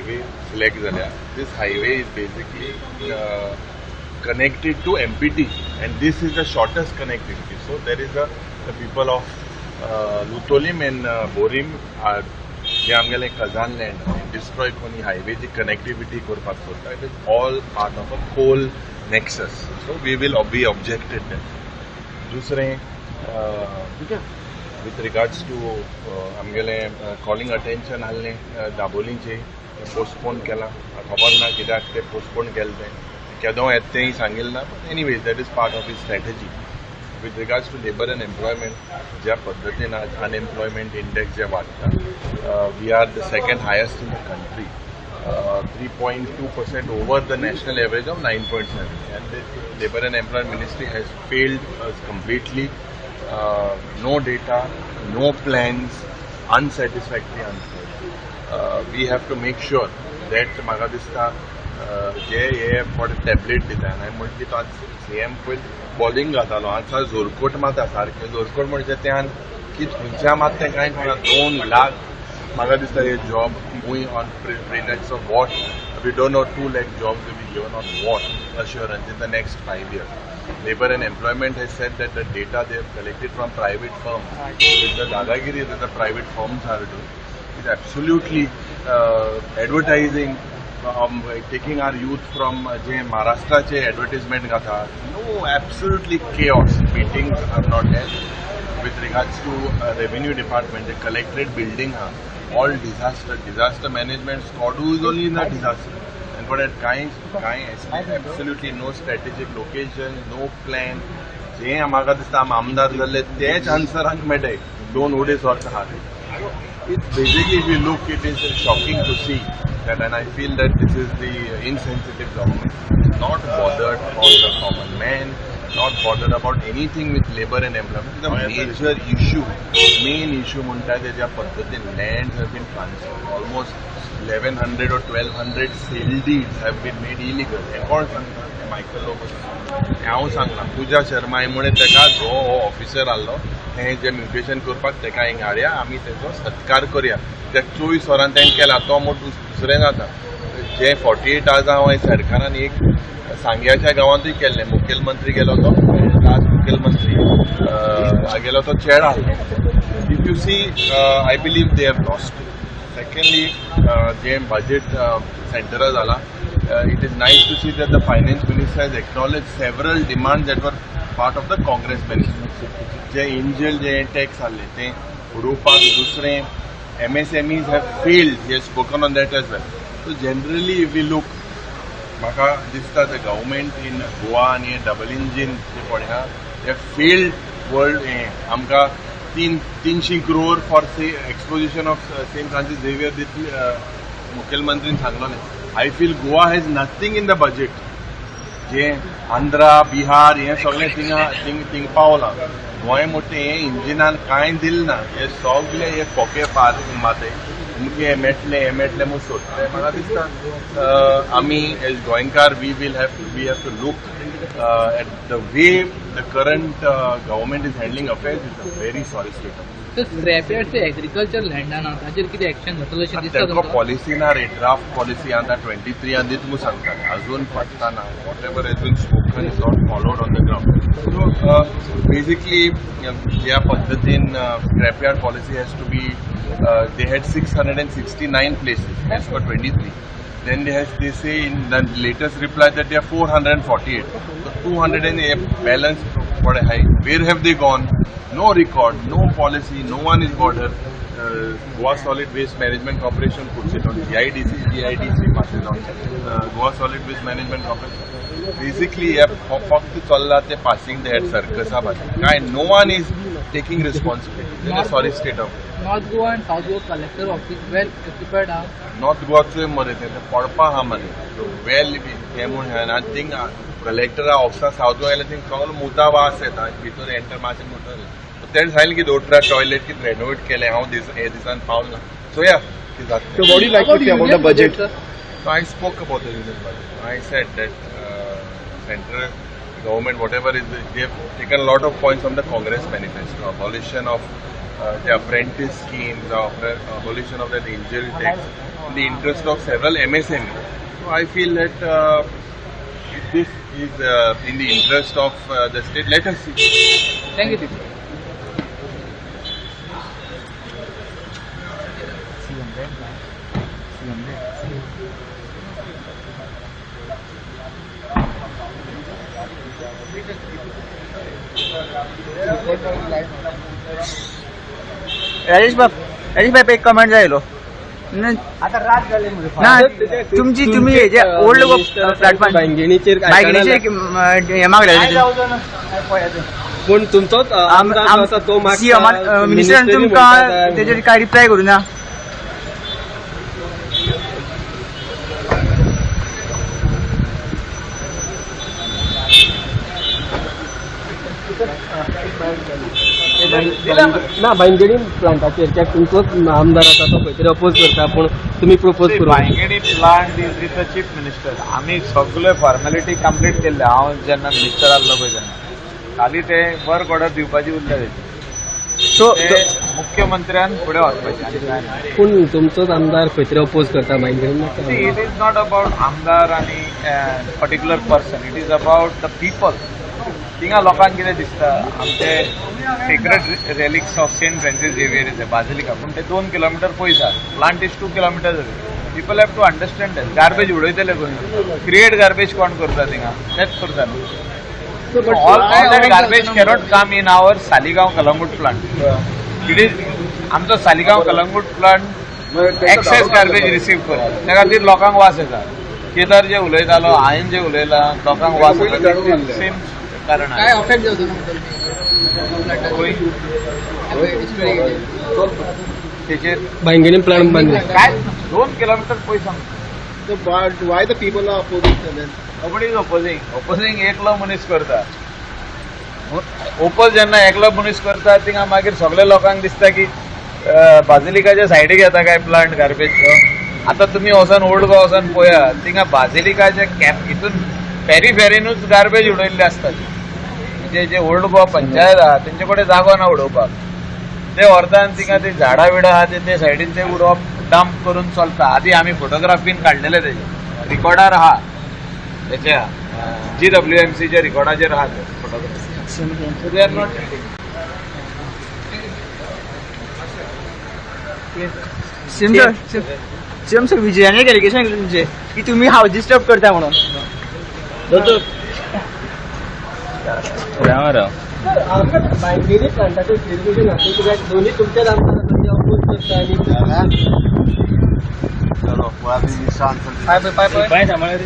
Highway select जाल्या this highway is basically connected to MPT and this is the shortest connectivity. So there is a the people of uh, Lutolim and uh, Borim are जे आमगेले Khajan land destroy कोणी हायवेची connectivity करपाक सोदता it is all part of a whole nexus so we will be objected दुसरें with regards to आमगेले calling attention आहलें दाबोलीचें postpone केलां. खबर ना कित्याक तें पोस्टपोन केलें तें केदो येता तेंय सांगिल्लें ना. But anyways that is part of his strategy with regards to labour and employment ज्या पद्दतीन आज अनएम्प्लॉयमेंट इंडेक्स जे वाडटा we are the second highest in the country three point two percent over the national average of nine point seven and the labour and employment ministry has failed completely no data no plans unsatisfactory answers. We have to make sure that म्हाका दिसता जे हे थोडे tablet दिता आनी हांवें म्हणलें की तो आज सी एम पयलीं बॉलिंग घातालो आज जोरकोट माता सारकें जोरकोट म्हणजे त्यान की थंयच्या मात तें कांय कळना दोन लाख म्हाका दिसता हे job मूय on trainers of what we don't know to lack jobs be given on what assurance in the next five years labour and employment has said that the data they have collected from private firms the dadagiri the private firms are done is absolutely uh, advertising, um, taking our youth from uh, जे महाराष्ट्राचे advertisement घाता. No, absolutely chaos. Meetings are not held. With regards to uh, revenue department, the collectorate building, ha, all disaster, disaster management, SCODU is only in a disaster. And for that kind, kind, absolutely no strategic location, no plan. जे म्हाका दिसता आम आमदार जाल्ले तेच आन्सरांक मेळटाय दोन उडेस वर्सां खातीर It basically if you look it is shocking to see that and I feel that this is the insensitive government, not bothered about the common man, not bothered about anything with labor and employment. The major issue, main issue म्हणटा तेज्या पद्दतीन lands have been transferred. Almost 1100 or 1200 sale deeds have been made illegal. हे कोण सांगता Michael लोबस हांव सांगना पुजा शर्मा म्हणे तेका जो हो ऑफिसर आसलो हें जें म्युटेशन करपाक तेका हिंग हाडया आमी तेजो सत्कार करया. त्या चोवीस वरान तेणें केला तो मोट दुसरें जाता जे फोर्टी एट आवर्स हांव सरकारान एक सांग्याच्या गांवांतूय केल्लें मुखेलमंत्री गेलो तो लास्ट मुखेलमंत्री गेलो तो चेडा आसलो if you see I believe they have lost secondly जे बजेट सेंटर झाला it is nice to see that the finance minister has acknowledged several demands that were part of the Congress management. जे इंजल जे tax आसले ते उडोवपाक दुसरें M S M have failed spoken on that as well so generally if you look म्हाका दिसता the government in Goa आनी double engine जे पळया हे फेल्ड वर्ल्ड हे आमकां तीन, तिनशी crore for say exposition of Saint Francis Xavier दितली मुखेलमंत्रीन सांगलोलें I feel Goa has nothing in the budget जे आंध्रा बिहार हे सगळे थिंगा थिंग थिंग पावलां गोंय मोठे हे इंजिनान कांय दिलें ना हे सगळे हे फोके पार माते तुमचे हे मेळटले हे मेळटले म्हूण सोदता म्हाका दिसता अं, आमी एज गोंयकार we will have we have to look at the way the current government is handling affairs is a very sorry state तर स्क्रॅपयार्ड ते एग्रीकल्चर लँडाना ताचेर कितें एक्शन जातलो अशें दिसता तेंको तुमकां पॉलिसी ना रे ड्राफ्ट पॉलिसी आतां ट्वेंटी थ्री दीत म्हणून सांगतात अजून पडटा ना whatever has been spoken is not followed on the ground so basically ज्या पद्दतीन scrapyard policy has to be they had six hundred and places as for twenty then they has they say in the latest reply that they are 448 so 200 and a balance for a high where have they gone no record no policy no one is bothered uh, Goa Solid Waste Management Corporation puts it on GIDC GIDC passes on uh, Goa Solid Waste Management Corporation basically हे फक्त चल्ला ते passing the head सर्कसा भाशेन काय no one is taking responsibility sorry state of North Goa आनी South Goa collector office well occupied आहा North गोवाचोय मरे ते पडपा आहा मरे. वेल हे म्हूण आनी थिंग कलेक्टरा ऑफिसा सावथ गोवा थिंग सगळो मुता वास येता भितर एंटर मातशें मुता तेणें सांगलें की दोतरा टॉयलेट कितें रेनोवेट केलें हांव दीस हे दिसान पावला सो या कितें जाता budget? So I spoke about the union budget. I said that uh, central government, whatever is, they've taken a lot of points from the Congress manifesto, abolition of uh, the apprentice schemes, uh, the abolition of the angel tax, in the interest of several MSMEs. So I feel that uh, this is uh, in the interest of uh, the state. Let us see. Thank. Thank you. You Rajesh बाब राजेश बाब एक comment जायलो ना तुमची तुम्ही हे जे old platform हे मागले पूण तुमचोच आमदार जो आसा तो मिनिस्टरान तुमकां तेजेर काय रिप्लाय करूना ना? बांगणी प्लांटाचेर कित्याक तुमचोच आमदार आसा तो खंय तरी अपोज करता. पूण तुमी प्रपोज करू. Bainguinim plant is the chief minister आमी सगळे फॉर्मेलिटी कंप्लीट केल्ले हांव जेन्ना मिनिस्टर आसलो पळय तेन्ना खाली ते वर्क ऑर्डर दिवपाची उरल्या तेची सो मुख्यमंत्र्यान फुडें ना पूण तुमचोच आमदार खंय तरी अपोज करता बांगणी इट इज नॉट अबाउट आमदार आनी particular person it is about the people थिंगा लोकांक कितें दिसता. आमचे secret relics of Saint Francis Xavier is basilica पूण ते दोन किलोमिटर पयस आसा plant is two kilometre people have to understand that garbage उडयतले खंय क्रिएट गार्बेज कोण करता थिंगा तेच करता न्हू all that garbage cannot come in our Saligao Calangute plant it is आमचो Saligao Calangute plant excess garbage receive करता. त्या खातीर लोकांक वास येता केदार जे उलयतालो हांवें जे उलयलां लोकांक वास येता सेम कारण काय अफेक्ट जावचो ना तेचेर बांगणी प्लांट बांदले काय? दोन kilometre the people are opposing to this? Nobody is opposing opposing एकलो मनीस करता ओपोज जेन्ना एकलो मनीस करता थिंगा मागीर सगळ्या लोकांक दिसता की बाजिलिकाच्या सायडीक येता काय प्लांट गार्बेजचो आतां तुमी वचोन ओल्ड गोवा वचोन पळया थिंगा बाजिलिकाच्या कॅप हितून फेरी फेरीनूच गार्बेज उडयल्ले आसता म्हणजे जे ओल्ड गोवा पंचायत आहा तेंचे कडेन जागो ना उडोवपाक ते व्हरतान थिंगा ते झाडां बिडां आहा ते ते सायडीन ते उडोवप डंप करून चलता आदी आमी फोटोग्राफीन काडलेले तेजे रिकॉर्डार आहा त्याच्या जी डब्ल्यू एम सीच्या रिकॉर्डाचेर आहा ते photography so they are not CM sir विजयाने डेलिगेशन केलं तुमचे की तुम्ही हाऊस डिस्टर्ब करता म्हणून. बांगणी प्लांटाचेर डेलिगेशन घातलें कित्याक दोन्ही तुमच्याच आमदार अपोज करता आनी चलो, बाद में मिनिस्टर answer पाय पाय पाय पाय